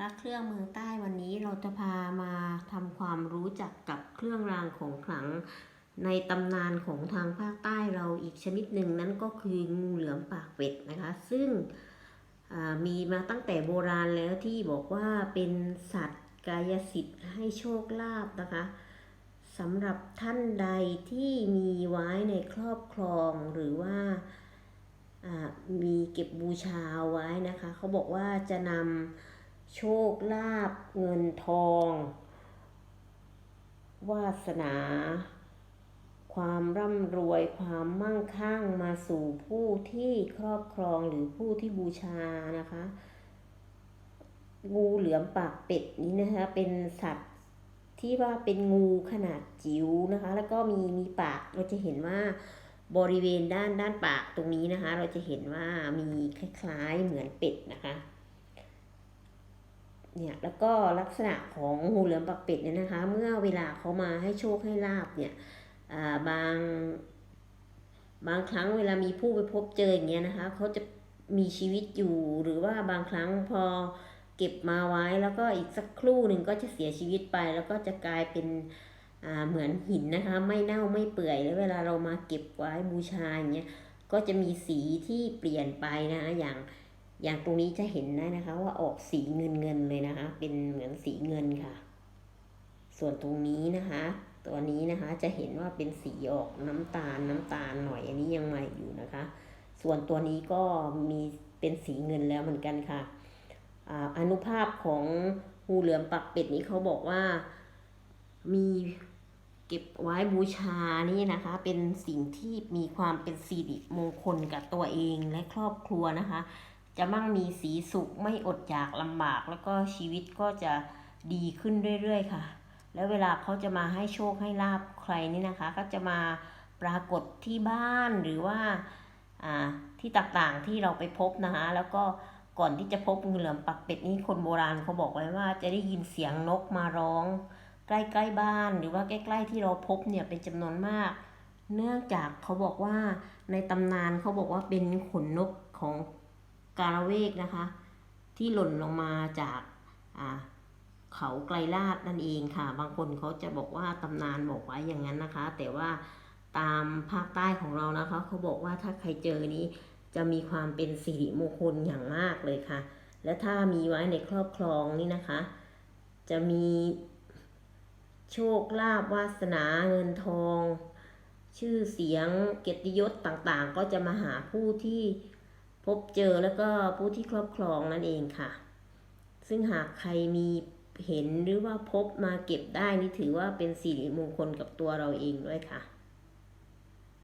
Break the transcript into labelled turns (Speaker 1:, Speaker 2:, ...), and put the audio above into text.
Speaker 1: ระเครื่องเมืองใต้วันนี้เราจะพามาทำความรู้จักกับเครื่องรางของขลัง ในตำนานของทางภาคใต้เราอีกชนิดหนึ่งนั่นก็คืองูเหลือมปากเป็ดนะคะ ซึ่งมีมาตั้งแต่โบราณแล้วที่บอกว่าเป็นสัตว์กายสิทธิ์ให้โชคลาภนะคะสำหรับท่านใดที่มีไว้ในครอบครองหรือว่ามีเก็บบูชาไว้นะคะ เขาบอกว่าจะนำ โชคลาภเงินทอง วาสนา ความร่ำรวยความมั่งคั่งมาสู่ผู้ที่ครอบครองหรือผู้ที่บูชานะคะงูเหลือมปากเป็ดนี้นะคะเป็นสัตว์ที่ว่าเป็นงูขนาดจิ๋วนะคะ แล้วก็มีมีปากเราจะเห็นว่าบริเวณด้านด้านปากตรงนี้นะคะ เราจะเห็นว่ามีคล้ายๆเหมือนเป็ดนะคะ เนี่ยแล้วก็ลักษณะของงูเหลือมปากเป็ดเนี่ยนะคะ เมื่อเวลาเขามาให้โชคให้ลาบเนี่ยบางบางครั้งเวลามีผู้ไปพบเจออย่างเงี้ยนะคะเขาจะมีชีวิตอยู่หรือว่าบางครั้งพอเก็บมาไว้แล้วก็อีกสักครู่หนึ่งก็จะเสียชีวิตไป แล้วก็จะกลายเป็นเหมือนหินนะคะ ไม่เน่าไม่เปื่อยแล้วเวลาเรามาเก็บไว้บูชาอย่างเงี้ยก็จะมีสีที่เปลี่ยนไปนะคะอย่าง อย่างตรงนี้จะเห็นได้นะคะ ว่าออกสีเงินเงินเลยนะคะ เป็นเหมือนสีเงินค่ะ ส่วนตรงนี้นะคะ ตัวนี้นะคะจะเห็นว่าเป็นสีออกน้ำตาลน้ำตาลหน่อยอันนี้ยังใหม่อยู่นะคะ ส่วนตัวนี้ก็มีเป็นสีเงินแล้วเหมือนกันค่ะอาอนุภาพของงูเหลือมปักเป็ดนี้เขาบอกว่ามีเก็บไว้บูชานี่นะคะ เป็นสิ่งที่มีความเป็นสิริมงคลกับตัวเองและครอบครัวนะคะ จะมั่งมีสีสุขไม่อดอยากลำบากแล้วก็ชีวิตก็จะดีขึ้นเรื่อยๆค่ะ แล้วเวลาเขาจะมาให้โชคให้ลาบใครนี่นะคะ ก็จะมาปรากฏที่บ้านหรือว่าที่ต่างๆที่เราไปพบนะคะ แล้วก็ก่อนที่จะพบงูเหลือมปักเป็ดนี่คนโบราณเขาบอกไว้ว่าจะได้ยินเสียงนกมาร้อง ใกล้ๆบ้านหรือว่าใกล้ ๆ ที่เราพบเนี่ยเป็นจำนวนมาก เนื่องจากเขาบอกว่าในตำนานเขาบอกว่าเป็นขนนกของ กาละเวกนะคะ ที่หล่นลงมาจากเขาไกลลาดนั่นเองค่ะ บางคนเขาจะบอกว่าตำนานบอกไว้อย่างนั้นนะคะ แต่ว่าตามภาคใต้ของเรานะคะเขาบอกว่าถ้าใครเจอนี้จะมีความเป็นสิริมงคลอย่างมากเลยค่ะ และถ้ามีไว้ในครอบครองนี่นะคะ จะมีโชคลาภวาสนาเงินทอง ชื่อเสียงเกียรติยศต่างๆ ก็จะมาหาผู้ที่ บเจอแล้วก็ผู้ที่ครอบครองนั่นเองค่ะ ซึ่งหากใครมีเห็นหรือว่าพบมาเก็บได้นี่ถือว่าเป็นสิริมงคลกับตัวเราเองด้วยค่ะ